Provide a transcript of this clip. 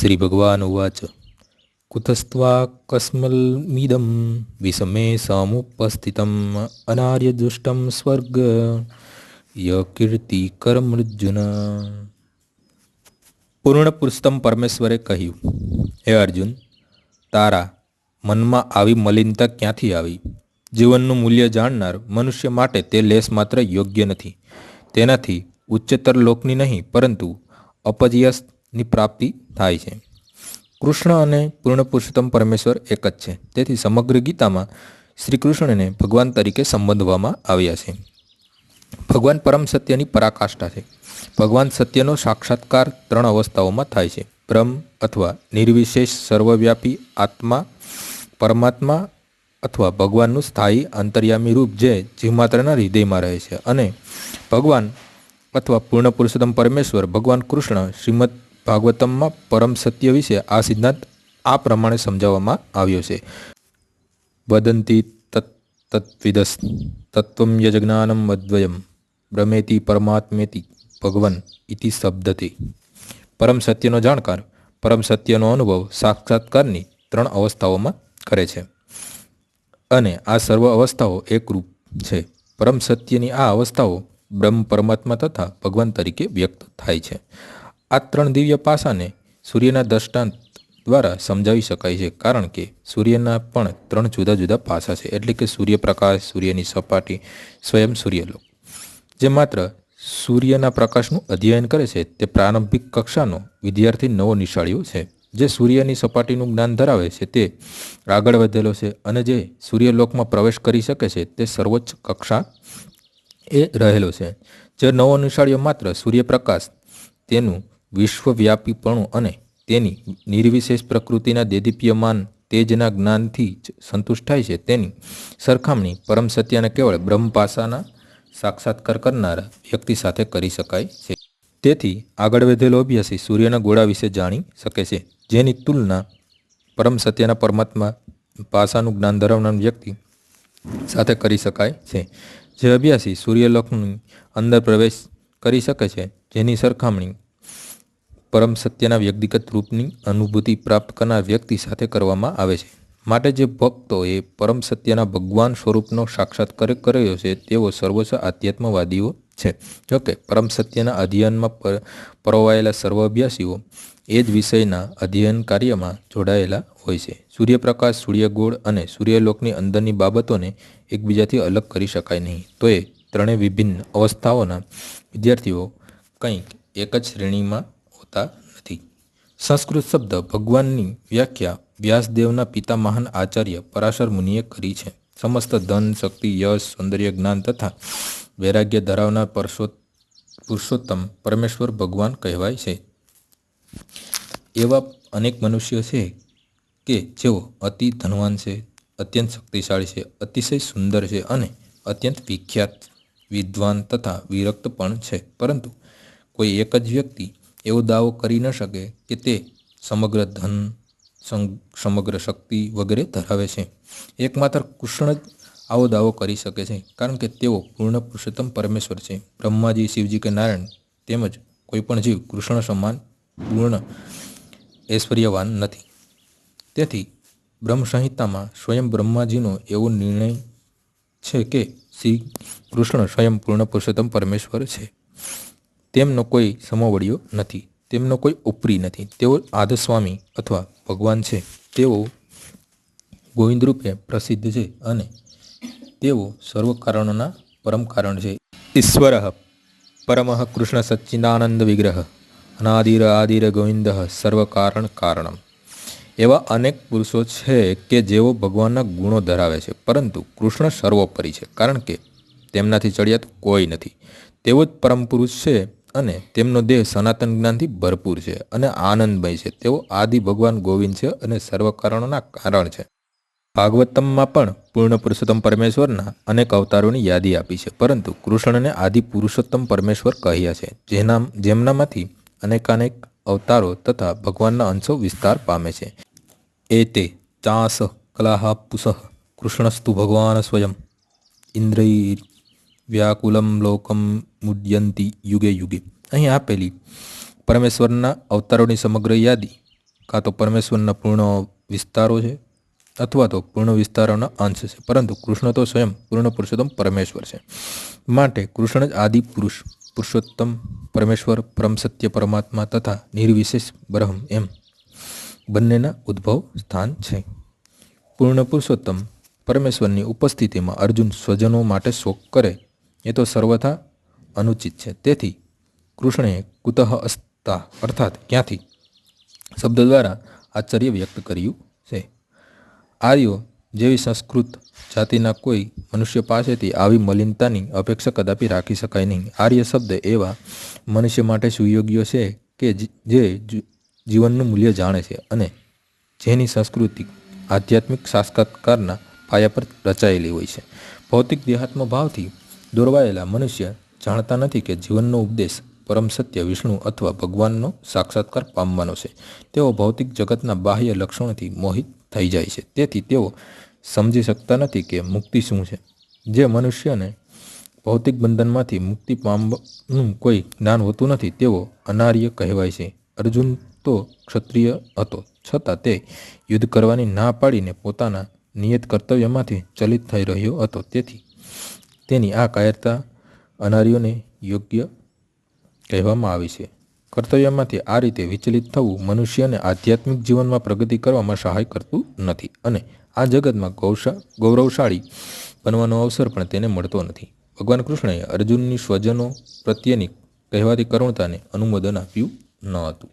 શ્રી ભગવાન ઉવાચ કુતસ્ત્વા કસ્મલમિદમ વિષમે સમુપસ્થિતમ અનાર્યદુષ્ટમ સ્વર્ગ યકીર્તિ કરમૃજુન પૂર્ણ પુરુષોત્તમ પરમેશ્વરે કહ્યું, હે અર્જુન, તારા મનમાં આવી મલિનતા ક્યાંથી આવી? જીવનનું મૂલ્ય જાણનાર મનુષ્ય માટે તે લેશ માત્ર યોગ્ય નથી. તેનાથી ઉચ્ચતર લોકની નહીં, પરંતુ અપજયસની પ્રાપ્તિ થાય છે. કૃષ્ણ અને પૂર્ણ પુરુષોત્તમ પરમેશ્વર એક જ છે. તેથી સમગ્ર ગીતામાં શ્રી કૃષ્ણને ભગવાન તરીકે સંબોધવામાં આવ્યા છે. ભગવાન પરમ સત્યની પરાકાષ્ઠા છે. ભગવાન સત્યનો સાક્ષાત્કાર ત્રણ અવસ્થાઓમાં થાય છે. બ્રહ્મ અથવા નિર્વિશેષ સર્વવ્યાપી આત્મા, પરમાત્મા અથવા ભગવાનનું સ્થાયી અંતર્યામી રૂપ જે જીવમાત્રના હૃદયમાં રહે છે. અને ભગવાન અથવા પૂર્ણ પુરુષોત્તમ પરમેશ્વર ભગવાન કૃષ્ણ શ્રીમદ ભાગવતમમાં પરમ સત્ય વિશે આ સિદ્ધાંત આ પ્રમાણે સમજાવવામાં આવ્યો છે. વદંતી તત્વિદસ, તત્વમ યજજ્ઞાનમ અદ્વયમ બ્રમેતિ પરમાત્મેતિ ભગવન ઇતિ શબ્દથી પરમ સત્યનો જાણકાર, પરમ સત્યનો અનુભવ સાક્ષાત્કારની ત્રણ અવસ્થાઓમાં કરે છે. અને આ સર્વ અવસ્થાઓ એકરૂપ છે. પરમ સત્યની આ અવસ્થાઓ બ્રહ્મ પરમાત્મા તથા ભગવાન તરીકે વ્યક્ત થાય છે. આ ત્રણ દિવ્ય પાસાને સૂર્યના દ્રષ્ટાંત દ્વારા સમજાવી શકાય છે, કારણ કે સૂર્યના પણ ત્રણ જુદા જુદા પાસા છે. એટલે કે સૂર્યપ્રકાશ, સૂર્યની સપાટી, સ્વયં સૂર્યલોક. જે માત્ર સૂર્યના પ્રકાશનું અધ્યયન કરે છે, તે પ્રારંભિક કક્ષાનો વિદ્યાર્થી નવો નિશાળીઓ છે. જે સૂર્યની સપાટીનું જ્ઞાન ધરાવે છે, તે આગળ વધેલો છે અને જે સૂર્યલોકમાં પ્રવેશ કરી શકે છે, તે સર્વોચ્ચ કક્ષા એ રહેલો છે. જે નવો નિશાળીઓ માત્ર સૂર્યપ્રકાશ તેનું વિશ્વવ્યાપીપણું અને તેની નિર્વિશેષ પ્રકૃતિના દેદીપ્યમાન તેજના જ્ઞાનથી જ સંતુષ્ટ થાય છે. તેની સરખામણી પરમ સત્યને કેવળ બ્રહ્મ પાસાના સાક્ષાત્કાર કરનારા વ્યક્તિ સાથે કરી શકાય છે. તેથી આગળ વધેલો અભ્યાસી સૂર્યના ગોળા વિશે જાણી શકે છે. જેની તુલના પરમ સત્યના પરમાત્મા પાસાનું જ્ઞાન ધરાવનાર વ્યક્તિ સાથે કરી શકાય છે. જે અભ્યાસી સૂર્યલોકની અંદર પ્રવેશ કરી શકે છે. જેની સરખામણી પરમ સત્યના વ્યક્તિગત રૂપની અનુભૂતિ પ્રાપ્ત કરનાર વ્યક્તિ સાથે કરવામાં આવે છે. માટે જે ભક્તોએ પરમ સત્યના ભગવાન સ્વરૂપનો સાક્ષાત્કાર કર્યો છે, તેઓ સર્વોચ્ચ આધ્યાત્મવાદીઓ છે. જોકે, પરમ સત્યના અધ્યયનમાં પરોવાયેલા સર્વ અભ્યાસીઓ એ જ વિષયના અધ્યયન કાર્યમાં જોડાયેલા હોય છે. સૂર્યપ્રકાશ, સૂર્યગોળ અને સૂર્યલોકની અંદરની બાબતોને એકબીજાથી અલગ કરી શકાય નહીં. તો એ ત્રણેય વિભિન્ન અવસ્થાઓના વિદ્યાર્થીઓ કંઈક એક જ શ્રેણીમાં હોતા નથી. સંસ્કૃત શબ્દ ભગવાનની વ્યાખ્યા વ્યાસદેવના પિતા મહાન આચાર્ય પરાશર મુનિએ કરી છે. સમસ્ત ધન, શક્તિ, યશ, સૌંદર્ય, જ્ઞાન તથા વૈરાગ્ય ધરાવનાર પુરુષોત્તમ પરમેશ્વર ભગવાન કહેવાય છે. એવા અનેક મનુષ્યો છે કે જેઓ અતિ ધનવાન છે, અત્યંત શક્તિશાળી છે, અતિશય સુંદર છે અને અત્યંત વિખ્યાત, વિદ્વાન તથા વિરક્ત પણ છે. પરંતુ કોઈ એક જ વ્યક્તિ એવો દાવો કરી ન શકે કે તે સમગ્ર ધન સમગ્ર શક્તિ વગેરે ધરાવે છે. એકમાત્ર કૃષ્ણ જ આવો દાવો કરી શકે છે, કારણ કે તેઓ પૂર્ણ પુરુષોત્તમ પરમેશ્વર છે. બ્રહ્માજી, શિવજી કે નારાયણ તેમજ કોઈપણ જીવ કૃષ્ણ સમાન પૂર્ણ ઐશ્વર્યવાન નથી. તેથી બ્રહ્મસંહિતામાં સ્વયં બ્રહ્માજીનો એવો નિર્ણય છે કે શ્રી કૃષ્ણ સ્વયં પૂર્ણ પુરુષોત્તમ પરમેશ્વર છે. તેમનો કોઈ સમવડિયો નથી, તેમનો કોઈ ઉપરી નથી. તેઓ આદસ્વામી અથવા ભગવાન છે. તેઓ ગોવિંદ રૂપે પ્રસિદ્ધ છે અને તેઓ સર્વ કારણોના પરમ કારણ છે. ઈશ્વર પરમ કૃષ્ણ સચ્ચિદાનંદ વિગ્રહ, અનાદિર આદિર ગોવિંદ સર્વ કારણ કારણમ. એવા અનેક પુરુષો છે કે જેઓ ભગવાનના ગુણો ધરાવે છે, પરંતુ કૃષ્ણ સર્વોપરી છે, કારણ કે તેમનાથી ચડિયાત કોઈ નથી. તેઓ જ પરમ પુરુષ છે અને તેમનો દેહ સનાતન જ્ઞાનથી ભરપૂર છે અને આનંદમય છે. તેઓ આદિ ભગવાન ગોવિંદ છે અને સર્વ કારણોના કારણ છે. ભાગવતમમાં પણ પૂર્ણ પુરુષોત્તમ પરમેશ્વરના અનેક અવતારોની યાદી આપી છે. પરંતુ કૃષ્ણને આદિ પુરુષોત્તમ પરમેશ્વર કહ્યા છે જેના જેમનામાંથી અનેકાનેક અવતારો તથા ભગવાનના અંશો વિસ્તાર પામે છે. એ તે ચાસ કલાહ પુષ કૃષ્ણસ્તુ ભગવાન સ્વયં. ઇન્દ્રૈ વ્યાકુલમ લોકમ મુદ્યંતી યુગે યુગે. અહીં આપેલી પરમેશ્વરના અવતારોની સમગ્ર યાદી, કાં તો પરમેશ્વરના પૂર્ણ વિસ્તારો છે, અથવા તો પૂર્ણ વિસ્તારોના અંશ છે. પરંતુ કૃષ્ણ તો સ્વયં પૂર્ણ પુરુષોત્તમ પરમેશ્વર છે. માટે કૃષ્ણ જ આદિ પુરુષ, પુરુષોત્તમ પરમેશ્વર, પરમ સત્ય પરમાત્મા તથા નિર્વિશેષ બ્રહ્મ એમ બંનેના ઉદ્ભવ સ્થાન છે. પૂર્ણ પુરુષોત્તમ પરમેશ્વરની ઉપસ્થિતિમાં અર્જુન સ્વજનો માટે શોક કરે. એ તો સર્વથા અનુચિત છે. તેથી કૃષ્ણએ કુતઃ અસ્તા અર્થાત ક્યાંથી? શબ્દ દ્વારા આશ્ચર્ય વ્યક્ત કર્યું છે. આર્યો જેવી સંસ્કૃત જાતિના કોઈ મનુષ્ય પાસેથી આવી મલિનતાની અપેક્ષા કદાપી રાખી શકાય નહીં. આર્ય શબ્દ એવા મનુષ્ય માટે સુયોગ્ય છે કે જે જીવનનું મૂલ્ય જાણે છે અને જેની સંસ્કૃતિ આધ્યાત્મિક સાક્ષાત્કારના પાયા પર રચાયેલી હોય છે. ભૌતિક દેહાત્મ ભાવથી દોરવાયેલા મનુષ્ય જાણતા નથી કે જીવનનો ઉપદેશ પરમ સત્ય, વિષ્ણુ અથવા ભગવાનનો સાક્ષાત્કાર પામવાનો છે. તેઓ ભૌતિક જગતના બાહ્ય લક્ષણોથી મોહિત થઈ જાય છે. તેથી તેઓ સમજી શકતા નથી કે મુક્તિ શું છે. જે મનુષ્યને ભૌતિક બંધનમાંથી મુક્તિ પામવાનું કોઈ જ્ઞાન હોતું નથી, તેઓ અનાર્ય કહેવાય છે. અર્જુન તો ક્ષત્રિય હતો. છતાં તે યુદ્ધ કરવાની ના પાડીને પોતાના નિયત કર્તવ્યમાંથી ચલિત થઈ રહ્યો હતો. તેથી તેની આ કાયરતા અનાર્યોને યોગ્ય કહેવામાં આવે છે. કર્તવ્યમાંથી આ રીતે વિચલિત થવું મનુષ્યને આધ્યાત્મિક જીવનમાં પ્રગતિ કરવામાં સહાય કરતું નથી અને આ જગતમાં ગૌશા, ગૌરવશાળી બનવાનો અવસર પણ તેને મળતો નથી. ભગવાન કૃષ્ણએ અર્જુનની સ્વજનો પ્રત્યેની કહેવાતી કરુણતાને અનુમોદન આપ્યું ન હતું.